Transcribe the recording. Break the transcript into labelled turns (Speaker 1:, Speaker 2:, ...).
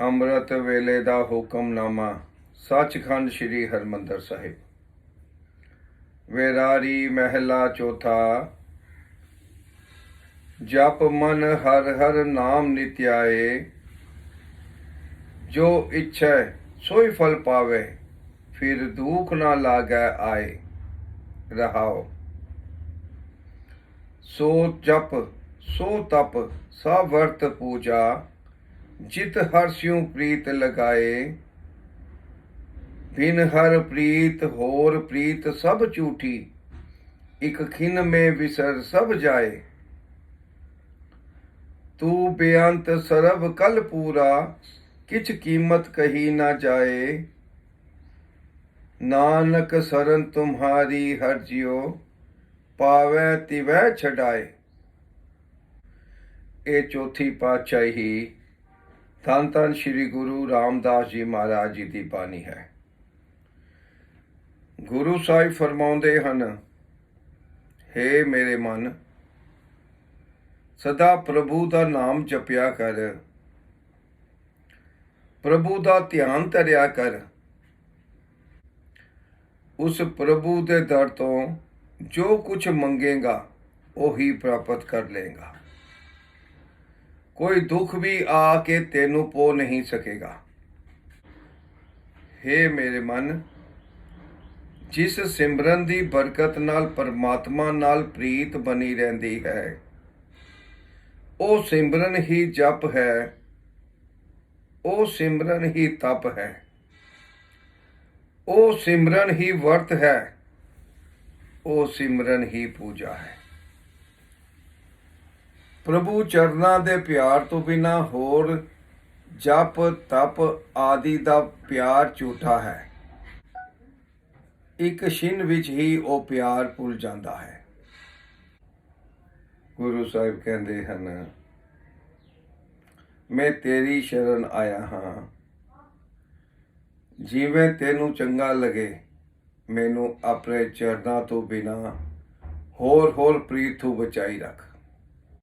Speaker 1: ਅੰਮ੍ਰਿਤ ਵੇਲੇ ਦਾ ਹੁਕਮਨਾਮਾ, ਸੱਚਖੰਡ ਸ੍ਰੀ ਹਰਮੰਦਰ ਸਾਹਿਬ। ਵੇਰਾਰੀ ਮਹਿਲਾ ਚੌਥਾ, ਜਪ ਮਨ ਹਰ ਹਰ ਨਾਮ ਨਿਤਿਆਏ, ਜੋ ਇੱਛੈ ਸੋਈ ਫਲ ਪਾਵੇ, ਫਿਰ ਦੁਖ ਨਾ ਲਾਗੈ ਆਏ, ਰਹਾਓ। ਸੋ ਜਪ, ਸੋ ਤਪ, ਸਭ ਵਰਤ ਪੂਜਾ ਜਿਤ ਹਰ ਸਿਉ ਪ੍ਰੀਤ ਲਗਾਏ, ਬਿਨ ਹਰ ਪ੍ਰੀਤ ਹੋਰ ਪ੍ਰੀਤ ਸਭ ਝੂਠੀ, ਇਕ ਖਿਨ ਮੇ ਵਿਸਰ ਸਭ ਜਾਏ। ਤੂੰ ਬੇਅੰਤ ਸਰਬ ਕਲ ਪੂਰਾ, ਕਿਛ ਕੀਮਤ ਕਹੀ ਨਾ ਜਾਏ। ਨਾਨਕ ਸਰਨ ਤੁਮਹਾਰੀ ਹਰ ਜਿਉ, ਪਾਵੈ ਤਿਵੈ ਛਡਾਏ। ਇਹ ਚੌਥੀ ਪਾਤਸ਼ਾਹੀ ਧੰਨ ਧੰਨ ਸ੍ਰੀ ਗੁਰੂ ਰਾਮਦਾਸ ਜੀ ਮਹਾਰਾਜ ਜੀ ਦੀ ਬਾਣੀ ਹੈ। ਗੁਰੂ ਸਾਹਿਬ ਫਰਮਾਉਂਦੇ ਹਨ हे ਮੇਰੇ ਮਨ, ਸਦਾ ਪ੍ਰਭੂ ਦਾ ਨਾਮ ਜਪਿਆ ਕਰ। ਪ੍ਰਭੂ ਦਾ ਧਿਆਨ ਧਰਿਆ ਕਰ। ਉਸ ਪ੍ਰਭੂ ਦੇ ਦਰ ਤੋਂ ਜੋ ਕੁਝ ਮੰਗੇਗਾ, ਉਹੀ ਪ੍ਰਾਪਤ ਕਰ ਲੇਗਾ ਕੋਈ ਦੁੱਖ ਵੀ ਆ ਕੇ ਤੈਨੂੰ ਪੋ ਨਹੀਂ ਸਕੇਗਾ। हे ਮੇਰੇ ਮਨ, ਜਿਸ ਸਿਮਰਨ ਦੀ ਬਰਕਤ ਨਾਲ ਪਰਮਾਤਮਾ ਨਾਲ ਪ੍ਰੀਤ ਬਣੀ ਰਹਿੰਦੀ ਹੈ, ਉਹ ਸਿਮਰਨ ਹੀ ਜਪ ਹੈ, ਉਹ ਸਿਮਰਨ ਹੀ ਤਪ ਹੈ, ਉਹ ਸਿਮਰਨ ਹੀ ਵਰਤ ਹੈ, ਉਹ ਸਿਮਰਨ ਹੀ ਪੂਜਾ ਹੈ। ਪ੍ਰਭੂ ਚਰਨਾਂ ਦੇ ਪਿਆਰ ਤੋਂ ਬਿਨਾ ਹੋਰ ਜਪ, ਤਪ ਆਦਿ ਦਾ ਪਿਆਰ ਝੂਠਾ ਹੈ। ਇੱਕ ਛਿਨ ਵਿੱਚ ਹੀ ਉਹ ਪਿਆਰ ਭੁੱਲ ਜਾਂਦਾ ਹੈ। ਗੁਰੂ ਸਾਹਿਬ ਕਹਿੰਦੇ ਹਨ, ਮੈਂ ਤੇਰੀ ਸ਼ਰਨ ਆਇਆ ਹਾਂ। ਜਿਵੇਂ ਤੈਨੂੰ ਚੰਗਾ ਲੱਗੇ, ਮੈਨੂੰ ਆਪਣੇ ਚਰਨਾਂ ਤੋਂ ਬਿਨਾ ਹੋਰ ਹੋਰ ਪ੍ਰੀਤ ਤੋਂ ਬਚਾਈ ਰੱਖ।